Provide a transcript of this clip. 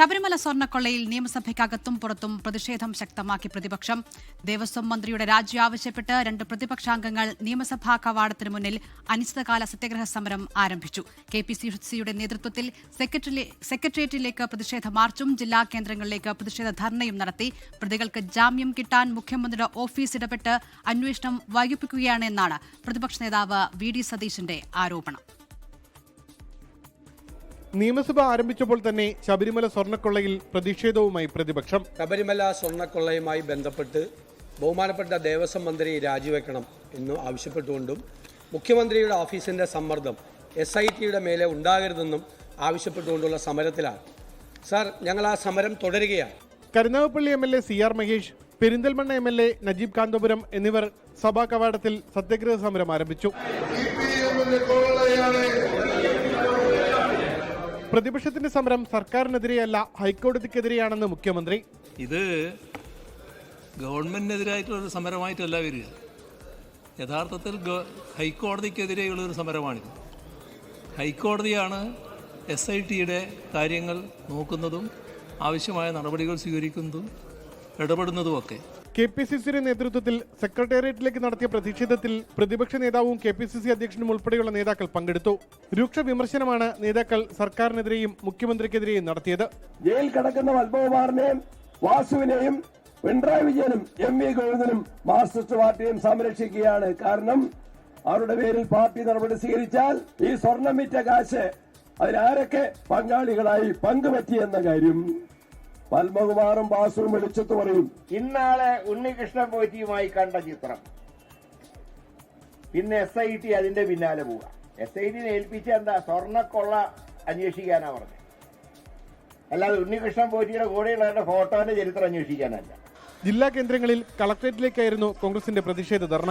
ശബരിമല സ്വർണക്കൊള്ളയിൽ നിയമസഭയ്ക്കകത്തും പുറത്തും പ്രതിഷേധം ശക്തമാക്കി പ്രതിപക്ഷം. ദേവസ്വം മന്ത്രിയുടെ രാജി ആവശ്യപ്പെട്ട് രണ്ട് പ്രതിപക്ഷാംഗങ്ങൾ നിയമസഭാ കവാടത്തിന് മുന്നിൽ അനിശ്ചിതകാല സത്യഗ്രഹ സമരം ആരംഭിച്ചു. കെ പി സിയുടെ നേതൃത്വത്തിൽ സെക്രട്ടറി- സെക്രട്ടേറിയറ്റിലേക്ക് പ്രതിഷേധ മാർച്ചും ജില്ലാ കേന്ദ്രങ്ങളിലേക്ക് പ്രതിഷേധ ധർണയും നടത്തി. പ്രതികൾക്ക് ജാമ്യം കിട്ടാൻ മുഖ്യമന്ത്രിയുടെ ഓഫീസ് ഇടപെട്ട് അന്വേഷണം വൈകിപ്പിക്കുകയാണ് എന്നാണ് പ്രതിപക്ഷ നേതാവ് വി ഡി സതീശന്റെ ആരോപണം. നിയമസഭ ആരംഭിച്ചപ്പോൾ തന്നെ ശബരിമല സ്വർണക്കൊള്ളയിൽ പ്രതിഷേധവുമായി പ്രതിപക്ഷം. ശബരിമല സ്വർണക്കൊള്ളയുമായി ബന്ധപ്പെട്ട് ബഹുമാനപ്പെട്ട ദേവസ്വം മന്ത്രി രാജിവെക്കണം എന്ന് ആവശ്യപ്പെട്ടുകൊണ്ടും മുഖ്യമന്ത്രിയുടെ ഓഫീസിന്റെ സമ്മർദ്ദം എസ് ഐ ടിയുടെ മേലെ ഉണ്ടാകരുതെന്നും ആവശ്യപ്പെട്ടുകൊണ്ടുള്ള സമരത്തിലാണ്. സാർ ഞങ്ങൾ ആ സമരം തുടരുകയാണ്. Karunagappally M L A C R Mahesh Perinthalmanna M L A Najeeb Kanthapuram എന്നിവർ സഭാ കവാടത്തിൽ സത്യഗ്രഹ സമരം ആരംഭിച്ചു. പ്രതിപക്ഷത്തിന്റെ സമരം സർക്കാരിനെതിരെയല്ല ഹൈക്കോടതിക്കെതിരെയാണെന്ന് മുഖ്യമന്ത്രി. ഇത് ഗവൺമെന്റിനെതിരായിട്ടുള്ളൊരു സമരമായിട്ടല്ല വരിക. യഥാർത്ഥത്തിൽ ഹൈക്കോടതിക്കെതിരെയുള്ളൊരു സമരമാണിത്. ഹൈക്കോടതിയാണ് എസ് ഐ ടിയുടെ കാര്യങ്ങൾ നോക്കുന്നതും ആവശ്യമായ നടപടികൾ സ്വീകരിക്കുന്നതും ഇടപെടുന്നതുമൊക്കെ കെ പി സി സിയുടെ നേതൃത്വത്തിൽ സെക്രട്ടേറിയറ്റിലേക്ക് നടത്തിയ പ്രതിഷേധത്തിൽ പ്രതിപക്ഷ നേതാവും കെ പി സി സി അധ്യക്ഷനും ഉൾപ്പെടെയുള്ള നേതാക്കൾ പങ്കെടുത്തു. രൂക്ഷ വിമർശനമാണ് നേതാക്കൾ സർക്കാരിനെതിരെയും മുഖ്യമന്ത്രിക്കെതിരെയും നടത്തിയത്. ജയിൽ കിടക്കുന്ന അൽബകുമാറിനെയും വാസുവിനെയും പിണറായി വിജയനും എം വി ഗോവിന്ദനും മാർക്സിസ്റ്റ് പാർട്ടിയും സംരക്ഷിക്കുകയാണ്. കാരണം അവരുടെ പേരിൽ പാർട്ടി നടപടി സ്വീകരിച്ചാൽ ഈ സ്വർണം വിറ്റ കാശ് അതിലാരൊക്കെ പങ്കാളികളായി പങ്കുപറ്റിയെന്ന കാര്യം. പത്മകുമാറും ബാസുവും വെളിച്ചത്ത് പറയും ഇന്നാളെ ഉണ്ണികൃഷ്ണൻ പോറ്റിയുമായി കണ്ട ചിത്രം. പിന്നെ എസ് ഐ ടി അതിന്റെ പിന്നാലെ പോവുക. എസ് ഐ ടിനെ ഏൽപ്പിച്ച എന്താ സ്വർണക്കൊള്ള അന്വേഷിക്കാനാ പറഞ്ഞത് അല്ലാതെ ഉണ്ണികൃഷ്ണൻ പോറ്റിയുടെ കൂടെയുള്ളവരുടെ ഫോട്ടോന്റെ ചരിത്രം അന്വേഷിക്കാനല്ല. ജില്ലാ കേന്ദ്രങ്ങളിൽ കളക്ടറേറ്റിലേക്കായിരുന്നു കോൺഗ്രസിന്റെ പ്രതിഷേധ ധർണ.